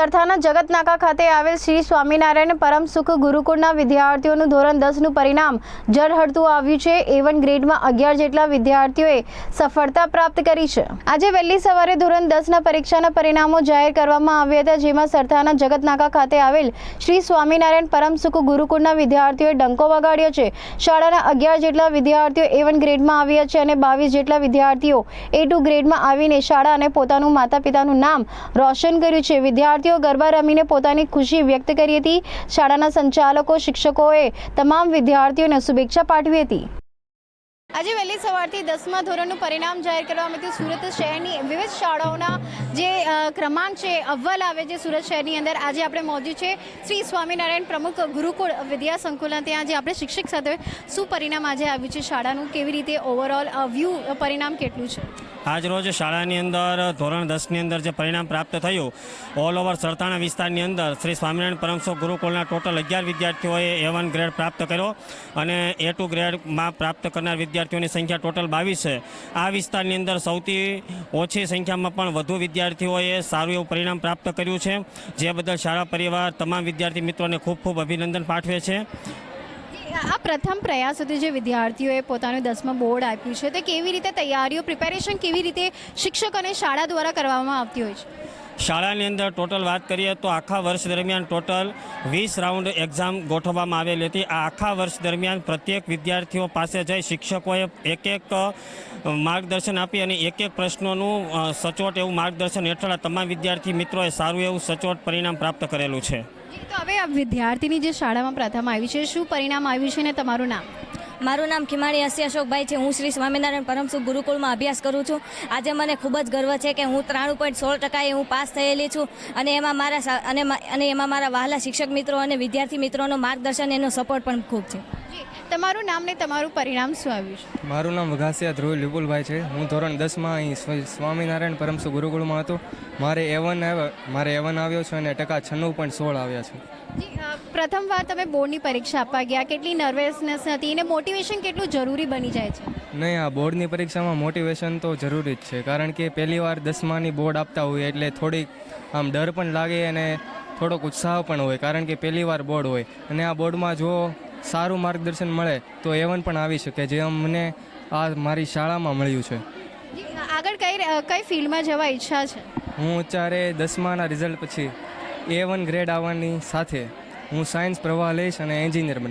સરથાના જગતનાકા ખાતે આવેલ શ્રી સ્વામિનારાયણ પરમ સુખ ગુરુકુળના વિદ્યાર્થીઓનું ધોરણ દસનું પરિણામ જળહળતું આવ્યું છે. એવન ગ્રેડમાં અગિયાર જેટલા વિદ્યાર્થીઓએ સફળતા પ્રાપ્ત કરી છે. આજે વહેલી સવારે ધોરણ દસના પરીક્ષાના પરિણામો જાહેર કરવામાં આવ્યા હતા, જેમાં સરથાના જગતનાકા ખાતે આવેલ શ્રી સ્વામિનારાયણ પરમ સુખ ગુરુકુળના વિદ્યાર્થીઓએ ડંકો વગાડ્યો છે. શાળાના અગિયાર જેટલા વિદ્યાર્થીઓ એવન ગ્રેડમાં આવ્યા છે અને બાવીસ જેટલા વિદ્યાર્થીઓ એ ટુ ગ્રેડમાં આવીને શાળા અને પોતાનું માતા પિતાનું નામ રોશન કર્યું છે. વિદ્યાર્થીઓ ગરબા રમીને પોતાની ખુશી વ્યક્ત કરી હતી. શાળાના સંચાલકો, શિક્ષકોએ તમામ વિદ્યાર્થીઓને શુભેચ્છા પાઠવી હતી. આજે વહેલી સવારથી દસમા ધોરણનું પરિણામ જાહેર કરવામાં આવ્યું. સુરત શહેરની વિવિધ શાળાઓના જે ક્રમાંક છે, અવ્વલ આવે છે સુરત શહેરની અંદર. આજે આપણે મોજી છે શ્રી સ્વામિનારાયણ પ્રમુખ ગુરુકુળ વિદ્યા સંકુલના. ત્યાં જે આપણે શિક્ષક સાથે શું પરિણામ આજે આવ્યું છે? શાળાનું કેવી રીતે ઓવરઓલ વ્યૂ પરિણામ કેટલું છે? આજ રોજ શાળાની અંદર ધોરણ દસની અંદર જે પરિણામ પ્રાપ્ત થયું ઓલ ઓવર સરતાણા વિસ્તારની અંદર શ્રી સ્વામિનારાયણ પરમસો ગુરુકુળના ટોટલ અગિયાર વિદ્યાર્થીઓએ એ વન ગ્રેડ પ્રાપ્ત કર્યો અને એ ટુ ગ્રેડમાં પ્રાપ્ત કરનાર વિદ્યાર્થીઓની સંખ્યા ટોટલ બાવીસ છે. આ વિસ્તારની અંદર સૌથી ઓછી સંખ્યામાં પણ વધુ વિદ્યાર્થીઓએ સારું એવું પરિણામ પ્રાપ્ત કર્યું છે. જે બદલ શાળા પરિવાર, તમામ વિદ્યાર્થી મિત્રોને ખૂબ ખૂબ અભિનંદન પાઠવે છે. આ પ્રથમ પ્રયાસ હતો જે વિદ્યાર્થીઓએ પોતાનું દસમા બોર્ડ આપ્યું છે, તે કેવી રીતે તૈયારીઓ પ્રિપેરેશન કેવી રીતે શિક્ષક અને શાળા દ્વારા કરવામાં આવતી હોય છે? શાળાની અંદર ટોટલ વાત કરીએ તો આખા વર્ષ દરમિયાન ટોટલ વીસ રાઉન્ડ એક્ઝામ ગોઠવવામાં આવેલી હતી. આ આખા વર્ષ દરમિયાન પ્રત્યેક વિદ્યાર્થીઓ પાસે જઈ શિક્ષકોએ એક એક માર્ગદર્શન આપી અને એક એક પ્રશ્નોનું સચોટ એવું માર્ગદર્શન હેઠળ તમામ વિદ્યાર્થી મિત્રોએ સારું એવું સચોટ પરિણામ પ્રાપ્ત કરેલું છે. તો હવે વિદ્યાર્થીની જે શાળામાં પ્રથમ આવી છે, શું પરિણામ આવ્યું છે ને તમારું નામ? મારું નામ ખીમાણી હસી અશોકભાઈ છે. હું શ્રી સ્વામિનારાયણ પરમસુખ ગુરુકુળમાં અભ્યાસ કરું છું. આજે મને ખૂબ જ ગર્વ છે કે હું ત્રાણું પોઈન્ટ સોળ ટકાએ હું પાસ થયેલી છું અને એમાં મારા અને અને એમાં મારા વહાલા શિક્ષક મિત્રો અને વિદ્યાર્થી મિત્રોનો માર્ગદર્શન એનો સપોર્ટ પણ ખૂબ છે. તમારું નામ ને તમારું પરિણામ શું આવ્યું છે? મારું નામ વઘાસિયા ધ્રુવ વિપુલભાઈ છે. હું ધોરણ દસમાં અહીં સ્વ- સ્વામિનારાયણ પરમસુ ગુરુકુળમાં હતો. મારે એવન મારે એવન આવ્યો છે અને ટકા છન્નું પોઈન્ટ સોળ આવ્યા છે. જી, વાર તમે બોર્ડની પરીક્ષા આપવા ગયા. કેટલી નર્વસનેસ હતી અને મોટિવેશન કેટલું જરૂરી બની જાય છે? નહીં આ બોર્ડની પરીક્ષામાં મોટિવેશન તો જરૂરી જ છે. કારણ કે પહેલી વાર દસમાની બોર્ડ આપતા હોય એટલે થોડીક આમ ડર પણ લાગે અને થોડોક ઉત્સાહ પણ હોય કારણ કે પહેલી વાર બોર્ડ હોય. અને આ બોર્ડમાં જો સારું માર્ગદર્શન મળે તો એવન પણ આવી શકે જે મને આ મારી શાળામાં મળ્યું છે. આગળ કઈ કઈ ફિલ્ડમાં જવા ઈચ્છા છે? હું અત્યારે દસમાના રિઝલ્ટ પછી એ વન ગ્રેડ આવવાની સાથે હું સાયન્સ પ્રવાહ લઈશ અને એન્જિનિયર બનીશ.